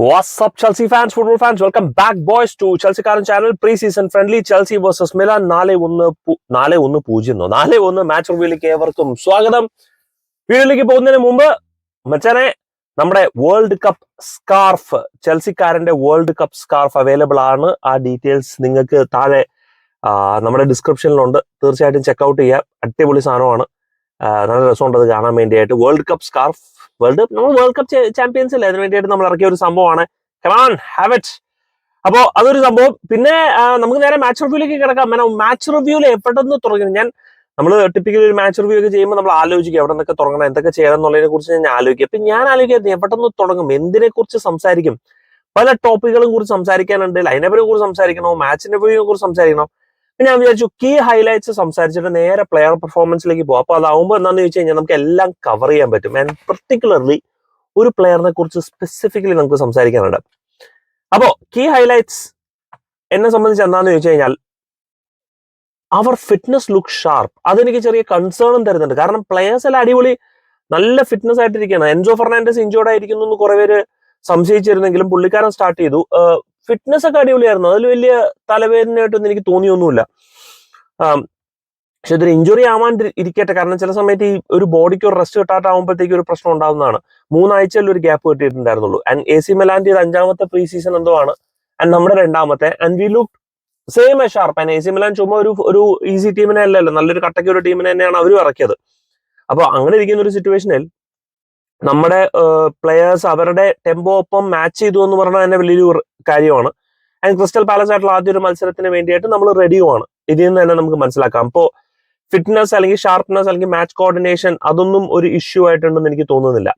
Up, Chelsea fans, football fans? Welcome back, boys, to Chelsea Karen channel. Pre-season friendly Chelsea versus Milan. നാല് ഒന്ന് നാല് ഒന്ന് പൂജ്യം? നാല് ഒന്ന് മാച്ച് റിവ്യൂയിലേക്ക് ഏവർക്കും സ്വാഗതം. വീഡിയോയിലേക്ക് പോകുന്നതിന് മുമ്പ് മച്ചാനെ നമ്മുടെ വേൾഡ് കപ്പ് സ്കാർഫ് ചെൽസിക്കാരന്റെ വേൾഡ് കപ്പ് സ്കാർഫ് അവൈലബിൾ ആണ്. ആ ഡീറ്റെയിൽസ് നിങ്ങൾക്ക് താഴെ നമ്മുടെ ഡിസ്ക്രിപ്ഷനിലുണ്ട് തീർച്ചയായിട്ടും ചെക്കൗട്ട് ചെയ്യാം. അടിപൊളി സാധനമാണ്. നല്ല രസമുണ്ട് അത് കാണാൻ വേണ്ടിയായിട്ട്. വേൾഡ് കപ്പ് സ്കാർഫ് വേൾഡ് നമ്മൾ വേൾഡ് കപ്പ് ചാമ്പ്യൻസ് അല്ലേ? അതിന് വേണ്ടിയിട്ട് നമ്മൾ ഇറക്കിയ ഒരു സംഭവമാണ്. കമാൻ ഹാവ് ഇറ്റ് അപ്പോ അതൊരു സംഭവം. പിന്നെ നമുക്ക് നേരെ മാച്ച് റിവ്യൂലേക്ക് കിടക്കാം. മാച്ച് റിവ്യൂൽ എവിടെന്ന് തുടങ്ങി ഞാൻ നമ്മൾ ടിപ്പിക്കലി ഒരു മാച്ച് റിവ്യൂ ഒക്കെ ചെയ്യുമ്പോൾ നമ്മൾ ആലോചിക്കും എവിടെ നിന്നൊക്കെ തുടങ്ങണം എന്തൊക്കെ ചെയ്യണം എന്നുള്ളതിനെ കുറിച്ച് ഞാൻ ആലോചിക്കും. അപ്പൊ ഞാൻ ആലോചിക്കുന്നത് എവിടെ തുടങ്ങും എന്തിനെ കുറിച്ച് സംസാരിക്കും? പല ടോപ്പിക്കുകളും കുറിച്ച് സംസാരിക്കാനുണ്ട്. ലൈനപ്പിനെ കുറിച്ച് സംസാരിക്കണോ? മാച്ചിനെ കുറിച്ച് സംസാരിക്കണോ? ഞാൻ വിചാരിച്ചു കീ ഹൈലൈറ്റ്സ് സംസാരിച്ചിട്ട് നേരെ പ്ലെയർ പെർഫോമൻസിലേക്ക് പോകും അപ്പൊ അതാവുമ്പോൾ എന്താണെന്ന് ചോദിച്ചു കഴിഞ്ഞാൽ നമുക്ക് എല്ലാം കവർ ചെയ്യാൻ പറ്റും. ആൻഡ് പെർട്ടിക്കുലർലി ഒരു പ്ലെയറിനെ കുറിച്ച് സ്പെസിഫിക്കലി നമുക്ക് സംസാരിക്കാനുണ്ട്. അപ്പോ കീ ഹൈലൈറ്റ്സ് എന്നെ സംബന്ധിച്ച് എന്താന്ന് ചോദിച്ചു കഴിഞ്ഞാൽ അവർ ഫിറ്റ്നസ് ലുക്ക് ഷാർപ്പ് അതെനിക്ക് ചെറിയ കൺസേണും തരുന്നുണ്ട്. കാരണം പ്ലെയേഴ്സ് എല്ലാം അടിപൊളി നല്ല ഫിറ്റ്നസ് ആയിട്ടിരിക്കുകയാണ്. എൻജോ ഫെർണാൻഡസ് ഇഞ്ചോർഡ് ആയിരിക്കുന്നു എന്ന് കുറെ പേര് സംശയിച്ചിരുന്നെങ്കിലും പുള്ളിക്കാരൻ സ്റ്റാർട്ട് ചെയ്തു. ഫിറ്റ്നസ് ഒക്കെ അടിപൊളിയായിരുന്നു. അതിൽ വലിയ തലവേദനയായിട്ടൊന്നും എനിക്ക് തോന്നിയൊന്നുമില്ല. പക്ഷെ ഇതൊരു ഇഞ്ചുറി ആവാൻ ഇരിക്കട്ടെ. കാരണം ചില സമയത്ത് ഈ ഒരു ബോഡിക്ക് ഒരു റെസ്റ്റ് കിട്ടാട്ടാവുമ്പോഴത്തേക്ക് ഒരു പ്രശ്നം ഉണ്ടാവുന്നതാണ്. മൂന്നാഴ്ചയിൽ ഒരു ഗ്യാപ്പ് കിട്ടിയിട്ടുണ്ടായിരുന്നുള്ളൂ. ആൻഡ് എ സി മെലാൻഡ് ഇത് അഞ്ചാമത്തെ പ്രീ സീസൺ എന്തോ ആണ്. ആൻഡ് നമ്മുടെ രണ്ടാമത്തെ. And we look same a sharp and A C Milan ചുമ്മാ ഒരു ഒരു ഈസി ടീമിനെ അല്ലല്ലോ. നല്ലൊരു കട്ടയ്ക്ക് ഒരു ടീമിനെ തന്നെയാണ് അവരും ഇറക്കിയത്. അപ്പൊ അങ്ങനെ ഇരിക്കുന്ന ഒരു സിറ്റുവേഷനിൽ നമ്മുടെ പ്ലെയേഴ്സ് അവരുടെ ടെമ്പോ ഒപ്പം മാച്ച് ചെയ്തു എന്ന് പറഞ്ഞാൽ തന്നെ വലിയൊരു കാര്യമാണ്. ആൻഡ് ക്രിസ്റ്റൽ പാലസ് ആയിട്ടുള്ള ആദ്യ ഒരു മത്സരത്തിന് വേണ്ടിയിട്ട് നമ്മൾ റെഡിയുമാണ് ഇതിൽ നിന്ന് തന്നെ നമുക്ക് മനസ്സിലാക്കാം. അപ്പോൾ ഫിറ്റ്നസ് അല്ലെങ്കിൽ ഷാർപ്നെസ് അല്ലെങ്കിൽ മാച്ച് കോർഡിനേഷൻ അതൊന്നും ഒരു ഇഷ്യൂ ആയിട്ടുണ്ടെന്ന് എനിക്ക് തോന്നുന്നില്ല.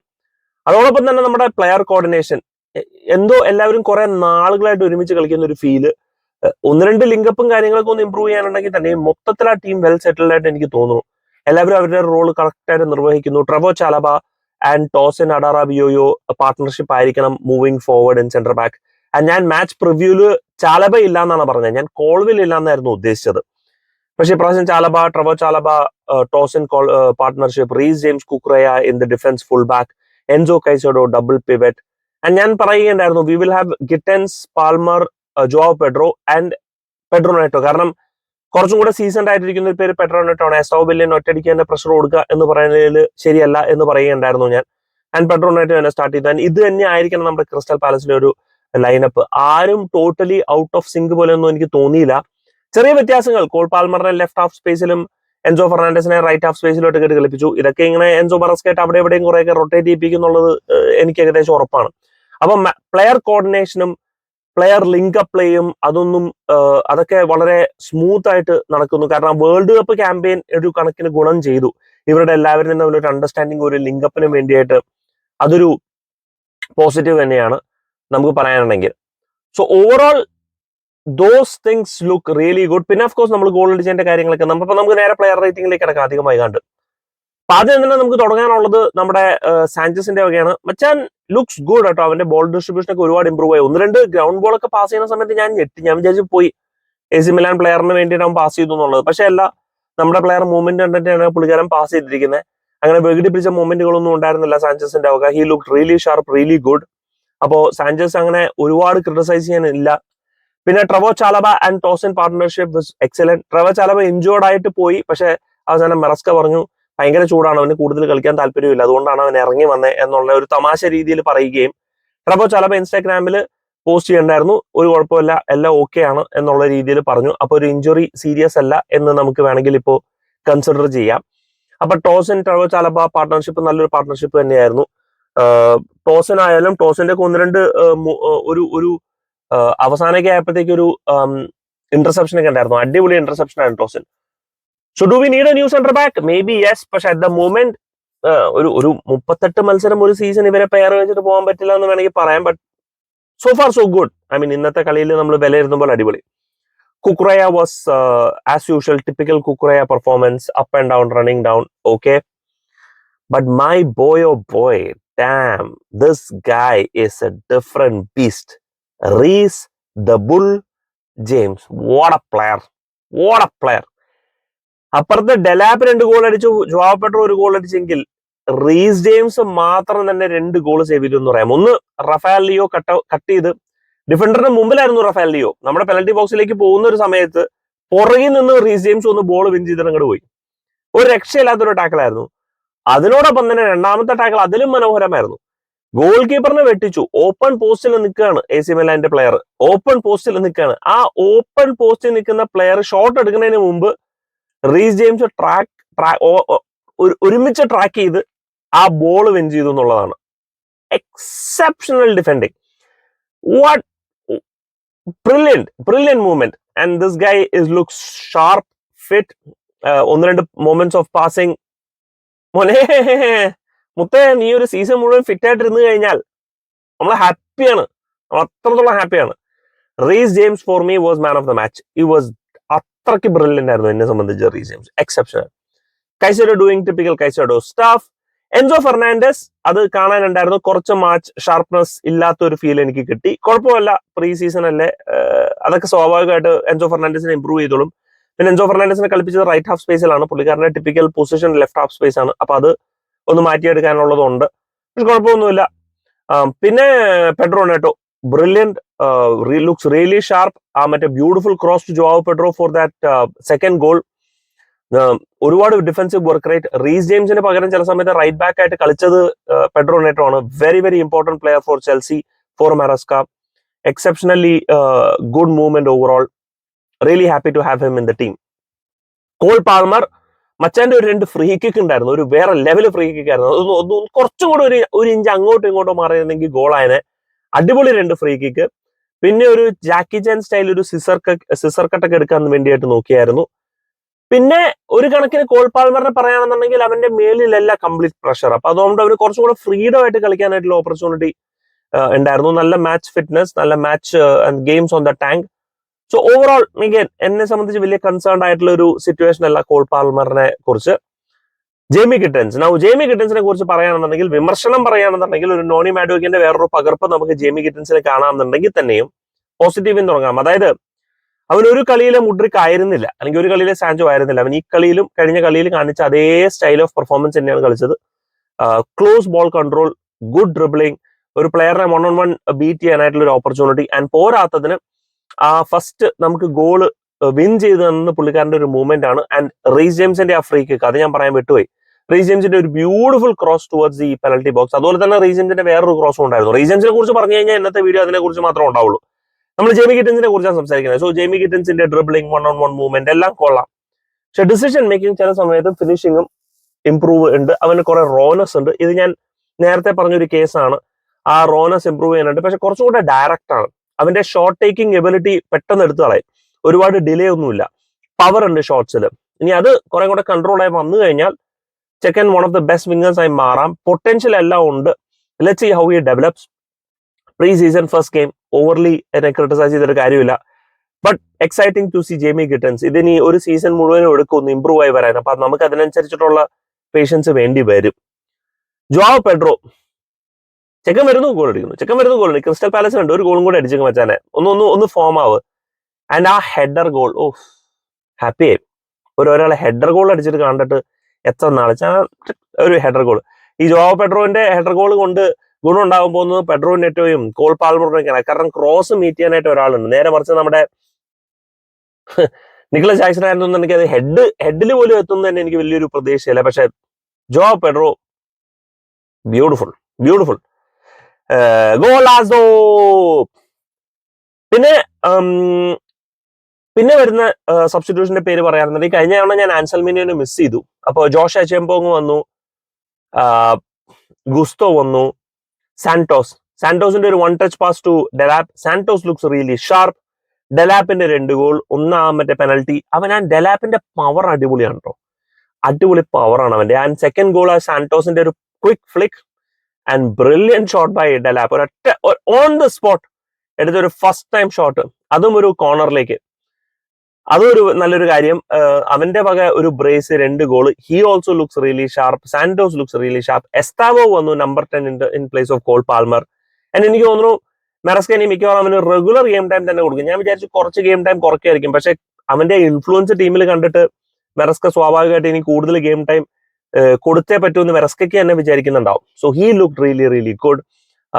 അതോടൊപ്പം തന്നെ നമ്മുടെ പ്ലെയർ കോർഡിനേഷൻ എന്തോ എല്ലാവരും കുറെ നാളുകളായിട്ട് ഒരുമിച്ച് കളിക്കുന്ന ഒരു ഫീൽ ഒന്ന് രണ്ട് ലിങ്കപ്പും കാര്യങ്ങളൊക്കെ ഒന്ന് ഇമ്പ്രൂവ് ചെയ്യാനുണ്ടെങ്കിൽ തന്നെ മൊത്തത്തിൽ ആ ടീം വെൽ സെറ്റിൽഡ് ആയിട്ട് എനിക്ക് തോന്നുന്നു. എല്ലാവരും അവരുടെ റോൾ കറക്റ്റായിട്ട് നിർവഹിക്കുന്നു. Trevoh Chalobah and Tosin Adarabioyo partnership ആയിരിക്കണം moving forward in centre back and ഞാൻ മാച്ച് പ്രിവ്യൂൽ ചാലബ ഇല്ല എന്നാണ് പറഞ്ഞത്. ഞാൻ കോൾവിൽ ഇല്ല എന്നായിരുന്നു ഉദ്ദേശിച്ചത്. പക്ഷേ ഇപ്രാവശ്യം Chalobah Trevoh Chalobah Tosin Cole partnership Reece James Cucurella in the defence full back Enzo Caicedo double pivot and ഞാൻ പറയുകയുണ്ടായിരുന്നു we will have Gittens Palmer Joao Pedro and Pedro Neto കാരണം കുറച്ചും കൂടെ സീസൺ ആയിട്ടിരിക്കുന്ന ഒരു പേര് പെട്രോനെറ്റോ എസ്റ്റോബില്ലിന് ഒറ്റയടിക്ക് തന്നെ പ്രഷർ കൊടുക്കുക എന്ന് പറയുന്നതിൽ ശരിയല്ല എന്ന് പറയുകയുണ്ടായിരുന്നു ഞാൻ. ആൻഡ് പെട്രോനെറ്റോ തന്നെ സ്റ്റാർട്ട് ചെയ്തു. ഇത് തന്നെ ആയിരിക്കണം നമ്മുടെ ക്രിസ്റ്റൽ പാലസിലെ ഒരു ലൈനപ്പ് ആരും ടോട്ടലി ഔട്ട് ഓഫ് സിങ്ക് പോലെ ഒന്നും എനിക്ക് തോന്നിയില്ല. ചെറിയ വ്യത്യാസങ്ങൾ. കോൾ പാൽമറിനെ ലെഫ്റ്റ് ഹാഫ് സ്പേസിലും എൻസോ ഫെർണാണ്ടസിനെ റൈറ്റ് ഹാഫ് സ്പേസിലോട്ട് കയറ്റി കളിപ്പിച്ചു. ഇതൊക്കെ ഇങ്ങനെ എൻസോ ബറസ്കേറ്റ് അവിടെ എവിടെയും കുറെയൊക്കെ റൊട്ടേറ്റ് ചെയ്യിപ്പിക്കുന്നുള്ളത് എനിക്ക് ഏകദേശം ഉറപ്പാണ്. അപ്പം പ്ലെയർ കോർഡിനേഷനും പ്ലെയർ ലിങ്ക് അപ്പ് പ്ലേയും അതൊന്നും അതൊക്കെ വളരെ സ്മൂത്ത് ആയിട്ട് നടക്കുന്നു. കാരണം വേൾഡ് കപ്പ് ക്യാമ്പയിൻ ഒരു കണക്കിന് ഗുണം ചെയ്തു. ഇവരുടെ എല്ലാവരും തമ്മിൽ ഒരു അണ്ടർസ്റ്റാൻഡിങ് ഒരു ലിങ്കപ്പിന് വേണ്ടിയിട്ട് അതൊരു പോസിറ്റീവ് തന്നെയാണ് നമുക്ക് പറയാനുണ്ടെങ്കിൽ. So overall those things look really good പിന്നെ ഓഫ് കോഴ്സ് നമ്മൾ ഗോൾ അടിച്ചതിന്റെ കാര്യങ്ങളൊക്കെ നമുക്ക് നമുക്ക് നേരെ പ്ലെയർ റേറ്റിംഗിലേക്ക് കിടക്കാം അധികമായി കണ്ട്. അപ്പൊ ആദ്യം തന്നെ നമുക്ക് തുടങ്ങാനുള്ളത് നമ്മുടെ സാഞ്ചസിന്റെ വകയാണ്. മച്ചാൻ ലുക്സ് ഗുഡ് കേട്ടോ. അവന്റെ ബോൾ ഡിസ്ട്രിബ്യൂഷൻ ഒക്കെ ഒരുപാട് ഇമ്പ്രൂവ് ആയി. ഒന്ന് രണ്ട് ഗ്രൗണ്ട് ബോൾ ഒക്കെ പാസ് ചെയ്യുന്ന സമയത്ത് ഞാൻ ഞെട്ടി. ഞാൻ വിചാരിച്ചു പോയി. എ സി മിലാൻ പ്ലെയറിന് വേണ്ടിയിട്ട് അവൻ പാസ് ചെയ്തു എന്നുള്ളത്. പക്ഷെ അല്ല നമ്മുടെ പ്ലെയർ മൂവ്മെന്റ് കണ്ടിട്ടാണ് പുള്ളിക്കാരൻ പാസ് ചെയ്തിരിക്കുന്നത് അങ്ങനെ വെകിടിപ്പിച്ച മൂവ്മെന്റുകളൊന്നും ഉണ്ടായിരുന്നില്ല സാഞ്ചസിന്റെ വക. He look really sharp really good അപ്പോ സാഞ്ചസ് അങ്ങനെ ഒരുപാട് ക്രിട്ടിസൈസ് ചെയ്യാനില്ല. പിന്നെ Trevoh Chalobah and Tosin partnership excellent Trevoh Chalobah injured ആയിട്ട് പോയി. പക്ഷെ അവസാനം മെറസ്ക പറഞ്ഞു ഭയങ്കര ചൂടാണ് അവന് കൂടുതൽ കളിക്കാൻ താല്പര്യമില്ല അതുകൊണ്ടാണ് അവൻ ഇറങ്ങി വന്നത് എന്നുള്ള ഒരു തമാശ രീതിയിൽ പറയുകയും ട്രബോ ചിലപ്പോൾ ഇൻസ്റ്റാഗ്രാമിൽ പോസ്റ്റ് ചെയ്യണ്ടായിരുന്നു. ഒരു കുഴപ്പമില്ല എല്ലാം ഓക്കെ ആണ് എന്നുള്ള രീതിയിൽ പറഞ്ഞു. അപ്പോൾ ഒരു ഇഞ്ചുറി സീരിയസ് അല്ല എന്ന് നമുക്ക് വേണമെങ്കിൽ ഇപ്പോൾ കൺസിഡർ ചെയ്യാം. അപ്പൊ ടോസൻ ട്രവോ ചാലബ പാർട്ട്ണർഷിപ്പ് നല്ലൊരു പാർട്ട്ണർഷിപ്പ് തന്നെയായിരുന്നു. ടോസൻ ആയാലും ടോസന്റെ ഒന്ന് രണ്ട് ഒരു ഒരു അവസാനൊക്കെ അവസാനമൊക്കെ ആയപ്പോഴത്തേക്ക് ഒരു ഇന്റർസെപ്ഷൻ ഒക്കെ ഉണ്ടായിരുന്നു. അടിപൊളി ഇന്റർസെപ്ഷൻ ആയിരുന്നു Tosin so do we need a new centre back maybe yes പക്ഷെ അറ്റ് ദ മൂമെന്റ് ഒരു ഒരു മുപ്പത്തെട്ട് മത്സരം ഒരു സീസൺ ഇവരെ പെയർ വെച്ചിട്ട് പോകാൻ പറ്റില്ല എന്ന് വേണമെങ്കിൽ പറയാം but so far so good I mean ഇന്നത്തെ കളിയിൽ നമ്മൾ വിലയിരുത്തുമ്പോൾ അടിപൊളി. Cucurella was as usual typical Cucurella performance up and down running down okay but my boy oh boy damn this guy is a different beast Reece the bull James what a player what a player അപ്പുറത്ത് Delap രണ്ട് goal അടിച്ചു Joao Pedro ഒരു goal അടിച്ചെങ്കിൽ Reece James മാത്രം തന്നെ രണ്ട് goal save ചെയ്തു എന്ന് പറയാം. ഒന്ന് റഫാൽ ലിയോ കട്ട് കട്ട് ചെയ്ത് ഡിഫൻഡറിന് മുമ്പിലായിരുന്നു റഫാൽ ലിയോ. നമ്മുടെ പെനൽറ്റി ബോക്സിലേക്ക് പോകുന്ന ഒരു സമയത്ത് പുറകിൽ നിന്ന് റീസ് ജെയിംസ് ഒന്ന് ബോൾ വിൻ ചെയ്തിട്ട് അങ്ങോട്ട് പോയി. ഒരു രക്ഷയില്ലാത്തൊരു ടാക്കിളായിരുന്നു അതിനോടൊപ്പം തന്നെ രണ്ടാമത്തെ ടാക്കിൾ അതിലും മനോഹരമായിരുന്നു. ഗോൾ കീപ്പറിനെ വെട്ടിച്ചു. ഓപ്പൺ പോസ്റ്റിൽ നിൽക്കുകയാണ് എ സി മെലാന്റെ പ്ലെയർ ഓപ്പൺ പോസ്റ്റിൽ നിൽക്കുകയാണ്. ആ ഓപ്പൺ പോസ്റ്റിൽ നിൽക്കുന്ന പ്ലെയർ ഷോട്ട് എടുക്കുന്നതിന് മുമ്പ് റീസ് ജെയിംസ് ട്രാക്ക് ഒരുമിച്ച് ട്രാക്ക് ചെയ്ത് ആ ബോൾ വിൻ ചെയ്തു എന്നുള്ളതാണ്. Exceptional defending what brilliant brilliant movement and this guy is look sharp fit ഒന്ന് രണ്ട് മൊമെന്റ്സ് ഓഫ് പാസിംഗ് മോനെ മുത്തേ നീ ഒരു സീസൺ മുഴുവൻ ഫിറ്റ് ആയിട്ട് ഇരുന്ന് കഴിഞ്ഞാൽ നമ്മൾ ഹാപ്പിയാണ് നമ്മൾ അത്രത്തോളം ഹാപ്പിയാണ് Reece James for me was man of the match ഈ വാസ് അത്രയ്ക്ക് ബ്രില്യന്റ് ആയിരുന്നു എന്നെ സംബന്ധിച്ച് Reece James exception Caicedo doing typical Caicedo stuff Enzo Fernandez അത് കാണാനുണ്ടായിരുന്നു. കുറച്ച് മാച്ച് ഷാർപ്നെസ് ഇല്ലാത്ത ഒരു ഫീൽ എനിക്ക് കിട്ടി. കുഴപ്പമില്ല പ്രീ സീസൺ അല്ലേ അതൊക്കെ സ്വാഭാവികമായിട്ട് എൻസോ ഫെർണാൻഡസിനെ ഇമ്പ്രൂവ് ചെയ്തോളും. പിന്നെ എൻസോ ഫെർണാൻഡസിനെ കളിപ്പിച്ചത് റൈറ്റ് ഹാഫ് സ്പേസിലാണ് പുള്ളിക്കാരന്റെ typical position left half space ആണ്. അപ്പൊ അത് ഒന്ന് മാറ്റിയെടുക്കാനുള്ളതുണ്ട്. പക്ഷെ കുഴപ്പമൊന്നുമില്ല. പിന്നെ Pedro Neto. Brilliant looks really sharp ആ മറ്റേ beautiful cross to Joao Pedro for that second goal ഒരുപാട് ഡിഫൻസീവ് വർക്ക് റേറ്റ് റീസ് ജെയിംസിന് പകരം ചില സമയത്ത് റൈറ്റ് ബാക്ക് ആയിട്ട് കളിച്ചത് പെഡ്രോ നെറ്റോ ആണ്. Very very important player for Chelsea for Maresca exceptionally good movement overall really happy to have him in the team Cole Palmer മച്ചാന്റെ ഒരു രണ്ട് ഫ്രീ കിക്ക് ഉണ്ടായിരുന്നു. ഒരു വേറെ ലെവൽ ഫ്രീ കിക്ക് ആയിരുന്നു. കുറച്ചും കൂടെ ഒരു ഒരു ഇഞ്ച് അങ്ങോട്ടും ഇങ്ങോട്ടും മാറിയിരുന്നെങ്കിൽ ഗോളായനെ അടിപൊളി രണ്ട് ഫ്രീ കിക്ക് പിന്നെ ഒരു ജാക്കി ചാൻ സ്റ്റൈൽ ഒരു സിസർ സിസർ കട്ടൊക്കെ എടുക്കാൻ വേണ്ടിയിട്ട് നോക്കിയായിരുന്നു. പിന്നെ ഒരു കണക്കിന് കോൾ പാൽമറിനെ പറയുകയാണെന്നുണ്ടെങ്കിൽ അവന്റെ മേലിലല്ല കംപ്ലീറ്റ് പ്രഷർ അപ്പൊ അതുകൊണ്ട് അവന് കുറച്ചും കൂടെ ഫ്രീഡം ആയിട്ട് കളിക്കാനായിട്ടുള്ള ഓപ്പർച്യൂണിറ്റി ഉണ്ടായിരുന്നു. നല്ല മാച്ച് ഫിറ്റ്നസ് നല്ല match games on the tank so overall മികൻ എന്നെ സംബന്ധിച്ച് വലിയ കൺസേൺ ആയിട്ടുള്ള ഒരു സിറ്റുവേഷൻ അല്ല കോൾ പാൽമറിനെ കുറിച്ച്. Jamie Gittens. നൗ ജേമി കിട്ടൻസിനെ കുറിച്ച് പറയുകയാണെന്നുണ്ടെങ്കിൽ വിമർശനം പറയുകയാണെന്നുണ്ടെങ്കിൽ ഒരു നോണി മാഡോക്കിന്റെ വേറൊരു പകർപ്പ് നമുക്ക് ജേമി കിട്ടൻസിനെ കാണാമെന്നുണ്ടെങ്കിൽ തന്നെയും പോസിറ്റീവിൽ തുടങ്ങാം. അതായത് അവൻ ഒരു കളിയിലെ മുഡ്രിക് ആയിരുന്നില്ല. അല്ലെങ്കിൽ ഒരു കളിയിലെ സാൻജോ ആയിരുന്നില്ല. അവൻ ഈ കളിയിലും കഴിഞ്ഞ കളിയിൽ കാണിച്ച അതേ സ്റ്റൈൽ ഓഫ് പെർഫോമൻസ് തന്നെയാണ് കളിച്ചത്. Close ball control good dribbling ഒരു പ്ലെയറിനെ വൺ ഓൺ വൺ ബീറ്റ് ചെയ്യാനായിട്ടുള്ള ഒരു ഓപ്പർച്യൂണിറ്റി ആൻഡ് പോരാത്തതിന് ആ ഫസ്റ്റ് നമുക്ക് ഗോൾ വിൻ ചെയ്ത് തന്ന പുള്ളിക്കാരന്റെ ഒരു മൂവ്മെന്റ് ആണ്. ആൻഡ് റീസ് ജെയിംസിന്റെ ആ ഫ്രീ കിക്ക് അത് ഞാൻ പറയാൻ വിട്ടുപോയി. റീസ് ജെയിംസിന്റെ ഒരു ബ്യൂട്ടിഫുൾ ക്രോസ് ടുവേർഡ്സ് ഈ പെനൽറ്റി ബോക്സ് അതുപോലെ തന്നെ റീസ് ജെയിംസിന്റെ വേറൊരു ക്രോസും ഉണ്ടായിരുന്നു. റീസ് ജെയിംസിനെ കുറിച്ച് പറഞ്ഞു കഴിഞ്ഞാൽ ഇന്നത്തെ വീഡിയോ അതിനെ കുറിച്ച് മാത്രമേ ഉണ്ടാവുള്ളൂ. നമ്മൾ ജെമി കിറ്റൻസിനെ കുറിച്ചാണ് സംസാരിക്കുന്നത്. So Jamie കിറ്റൻസിന്റെ dribbling one on one movement എല്ലാം കൊള്ളാം. പക്ഷെ ഡിസിഷൻ മേക്കിംഗ് ചില സമയത്ത് ഫിനിഷിങ്ങും ഇംപ്രൂവ് ഉണ്ട്. അവന് കുറെ റോനസ് ഉണ്ട്. ഇത് ഞാൻ നേരത്തെ പറഞ്ഞൊരു കേസാണ് ആ റോനസ് ഇംപ്രൂവ് ചെയ്യാനുണ്ട്. പക്ഷെ കുറച്ചും കൂടെ ഡയറക്റ്റ് ആണ്. അവന്റെ ഷോർട്ട് ടേക്കിംഗ് എബിലിറ്റി പെട്ടെന്ന് എടുത്തു കളയും. ഒരുപാട് ഡിലേ ഒന്നുമില്ല. പവർ ഉണ്ട് ഷോർട്സിൽ ഇനി അത് കുറെ കൂടെ കൺട്രോൾ ആയി വന്നു കഴിഞ്ഞാൽ ചെക്കൻ one of the best wingers ആയി മാറാം. പൊട്ടൻഷ്യൽ എല്ലാം ഉണ്ട്. Let see how he develops pre season first game overly എന്നെ ക്രിട്ടിസൈസ് ചെയ്തിട്ട് കാര്യമില്ല. But exciting to see Jamie Gittens ഇതിനി ഒരു സീസൺ മുഴുവനും എടുക്കും ഇമ്പ്രൂവ് ആയി വരാൻ. അപ്പൊ നമുക്ക് അതിനനുസരിച്ചിട്ടുള്ള പേഷ്യൻസ് വേണ്ടി വരും. ജോവ് പെഡ്രോ ചെക്കൻ വരുന്നു ഗോൾ അടിക്കുന്നു. ചെക്കൻ വരുന്നു ഗോൾ അടിക്കുന്നു. ക്രിസ്റ്റൽ ഉണ്ട് ഒരു ഗോളും കൂടെ അടിച്ചേക്കും വെച്ചാനെ ഒന്ന് ഒന്ന് ഒന്ന് ഫോം ആവ്. ആൻഡ് ആ ഹെഡർ ഗോൾ ഓ ഹാപ്പി ആയി. ഒരു ഒരാളെ ഹെഡർ ഗോൾ അടിച്ചിട്ട് കണ്ടിട്ട് എത്ര നാളെ? ഒരു ഹെഡർ ഗോൾ ഈ ജോ പെട്രോവിന്റെ ഹെഡർ ഗോൾ കൊണ്ട് ഗുണം ഉണ്ടാകാൻ പോകുന്നത് പെട്രോ നെറ്റോയും കോൾ പാൽമറിനൊക്കെയാണ് കാരണം ക്രോസ് മീറ്റ് ചെയ്യാനായിട്ട് ഒരാളുണ്ട്. നേരെ മറിച്ച് നമ്മുടെ നിക്കലസ് ജാക്സൺ ആയിരുന്നു എനിക്ക് അത് ഹെഡ് ഹെഡിൽ പോലും എത്തുന്നു തന്നെ എനിക്ക് വലിയൊരു പ്രതീക്ഷയില്ല. പക്ഷെ ജോ പെഡ്രോ ബ്യൂട്ടിഫുൾ ബ്യൂട്ടിഫുൾ ഗോളാസോ പിന്നെ പിന്നെ വരുന്ന സബ്സ്റ്റിറ്റ്യൂഷന്റെ പേര് പറയാറുണ്ടെങ്കിൽ കഴിഞ്ഞ തവണ ഞാൻ ആൻസൽമിനിയെ മിസ് ചെയ്തു. അപ്പോൾ ജോഷ് ചെമ്പോങ് വന്നു ഗുസ്തോ വന്നു സാന്റോസ് സാന്റോസിന്റെ ഒരു one touch pass to Delap. Santos looks really sharp ഡെലാപ്പിന്റെ രണ്ട് ഗോൾ ഒന്നാം മറ്റേ പെനൽറ്റി അവൻ ആ ഡെലാപ്പിന്റെ പവർ അടിപൊളിയാണ് കേട്ടോ അടിപൊളി പവറാണ് അവന്റെ. ആൻഡ് സെക്കൻഡ് ഗോൾ ആ സാന്റോസിന്റെ ഒരു quick flick and brilliant shot by Delap ഒരൊറ്റ ഓൺ ദ സ്പോട്ട് എടുത്തൊരു ഫസ്റ്റ് ടൈം ഷോട്ട് അതും ഒരു കോർണറിലേക്ക് അതും ഒരു നല്ലൊരു കാര്യം. അവന്റെ വക ഒരു ബ്രേസ് രണ്ട് goal he also looks really sharp Santos looks really sharp Estevao വന്നു number ten in place of Cole Palmer and എനിക്ക് തോന്നുന്നു മെറസ്കനി മിക്കവാറും അവന് റെഗുലർ ഗെയിം ടൈം തന്നെ കൊടുക്കും. ഞാൻ വിചാരിച്ചു കുറച്ച് ഗെയിം ടൈം കുറയ്ക്കായിരിക്കും പക്ഷെ അവന്റെ ഇൻഫ്ലുവൻസ് ടീമിൽ കണ്ടിട്ട് മെറസ്ക സ്വാഭാവികമായിട്ട് ഇനി കൂടുതൽ ഗെയിം ടൈം കൊടുത്തേ പറ്റുമെന്ന് മെറസ്കയ്ക്ക് തന്നെ വിചാരിക്കുന്നുണ്ടാവും. So he look really really good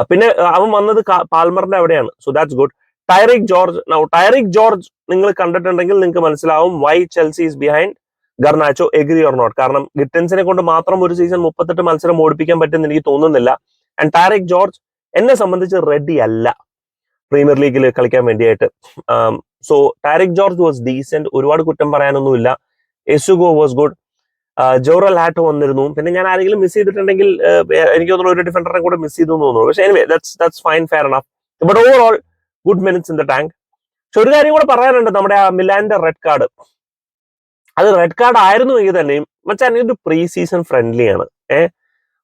പിന്നെ അവൻ വന്നത് പാൽമറിന്റെ അവിടെയാണ്. So that's good Tyrique George now Tyrique George നിങ്ങൾ കണ്ടിട്ടുണ്ടെങ്കിൽ നിങ്ങൾക്ക് മനസ്സിലാവും why Chelsea is behind Garnacho agree or not കാരണം ഗിറ്റൻസിനെ കൊണ്ട് മാത്രം ഒരു സീസൺ മുപ്പത്തെട്ട് മത്സരം ഓടിപ്പിക്കാൻ പറ്റുമെന്ന് എനിക്ക് തോന്നുന്നില്ല. ആൻഡ് ടാരിക് ജോർജ് എന്നെ സംബന്ധിച്ച് റെഡി അല്ല. പ്രീമിയർ ലീഗിൽ കളിക്കാൻ വേണ്ടിയായിട്ട്. So Tyrique George was decent ഒരുപാട് കുറ്റം പറയാനൊന്നുമില്ല. Essugo was good Jorrel Hato വന്നിരുന്നു. പിന്നെ ഞാൻ ആരെങ്കിലും മിസ് ചെയ്തിട്ടുണ്ടെങ്കിൽ ആഹ്, എനിക്ക് തോന്നുന്നു ഒരു ഡിഫൻഡറിനെ കൂടെ മിസ് ചെയ്തു തോന്നുന്നു. പക്ഷേ fine fair enough but overall good minutes in the tank പക്ഷെ ഒരു കാര്യം കൂടെ പറയാനുണ്ട് നമ്മുടെ ആ മിലാന്റെ റെഡ് കാർഡ് അത് റെഡ് കാർഡ് ആയിരുന്നു എങ്കിൽ തന്നെയും മച്ചാൻ ഇത് പ്രീ സീസൺ ഫ്രണ്ട്ലിയാണ് ഏഹ്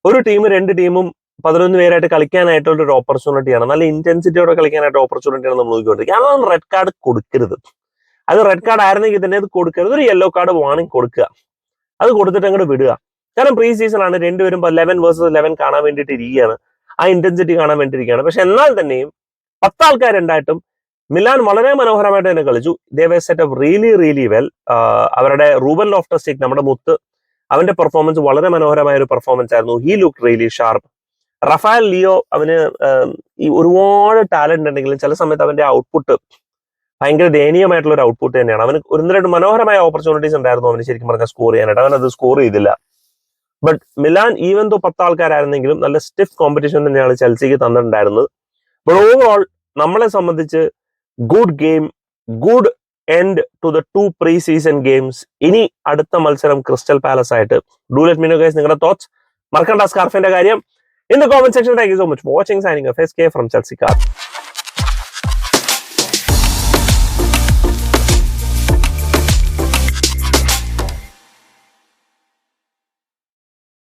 ഒരു ടീം രണ്ട് ടീമും പതിനൊന്ന് പേരായിട്ട് കളിക്കാനായിട്ടുള്ള ഒരു ഓപ്പർച്യൂണിറ്റിയാണ് നല്ല ഇന്റൻസിറ്റിയോടെ കളിക്കാനായിട്ട് ഓപ്പർച്യൂണിറ്റിയാണ് നമ്മൾ നോക്കിക്കൊണ്ടിരിക്കുക അതാണ് റെഡ് കാർഡ് കൊടുക്കരുത്. അത് റെഡ് കാർഡ് ആയിരുന്നെങ്കിൽ തന്നെ അത് കൊടുക്കരുത്. ഒരു യെല്ലോ കാർഡ് വാണിംഗ് കൊടുക്കുക. അത് കൊടുത്തിട്ട് അങ്ങോട്ട് വിടുക. കാരണം പ്രീ സീസൺ ആണ്. രണ്ടുപേരും ലെവൻ വേഴ്സസ് ലെവൻ കാണാൻ വേണ്ടിയിട്ട് ഇരിക്കുകയാണ്. ആ ഇന്റൻസിറ്റി കാണാൻ വേണ്ടിയിരിക്കുകയാണ് പക്ഷെ എന്നാൽ തന്നെയും പത്താൾക്കാരുണ്ടായിട്ടും മിലാൻ വളരെ മനോഹരമായിട്ട് തന്നെ കളിച്ചു. ദേവേ set up really really well. അവരുടെ റൂബൻ ലോഫ്റ്റസ്റ്റിക് നമ്മുടെ മുത്ത് അവന്റെ പെർഫോമൻസ് വളരെ മനോഹരമായ ഒരു പെർഫോമൻസ് ആയിരുന്നു. He look really sharp Rafael Leao അവന് ഈ ഒരുപാട് ടാലന്റ് ഉണ്ടെങ്കിലും ചില സമയത്ത് അവന്റെ ഔട്ട്പുട്ട് ഭയങ്കര ദയനീയമായിട്ടുള്ള ഒരു ഔട്ട്പുട്ട് തന്നെയാണ്. അവന് ഒന്ന് രണ്ട് മനോഹരമായ ഓപ്പർച്യൂണിറ്റീസ് ഉണ്ടായിരുന്നു അവന് ശരിക്കും പറഞ്ഞാൽ സ്കോർ ചെയ്യാനായിട്ട്. അവൻ അത് സ്കോർ ചെയ്തില്ല. ബട്ട് മിലാൻ ഈവൻ തോ പത്ത് ആൾക്കാരായിരുന്നെങ്കിലും നല്ല സ്റ്റിഫ് കോമ്പറ്റീഷൻ തന്നെയാണ് ചെൽസിക്ക് തന്നിട്ടുണ്ടായിരുന്നത്. ബട്ട് ഓവറോൾ നമ്മളെ സംബന്ധിച്ച് good game good end to the two pre season games ഇനി അടുത്ത മത്സരം ക്രിസ്റ്റൽ പാലസ് ആയിട്ട്. Do let me know guys നിങ്ങളുടെ തോട്ട്സ് മറക്കണ്ട സ്കാർഫിന്റെ കാര്യം. In the comment section thank you so much watching signing from Chelsea car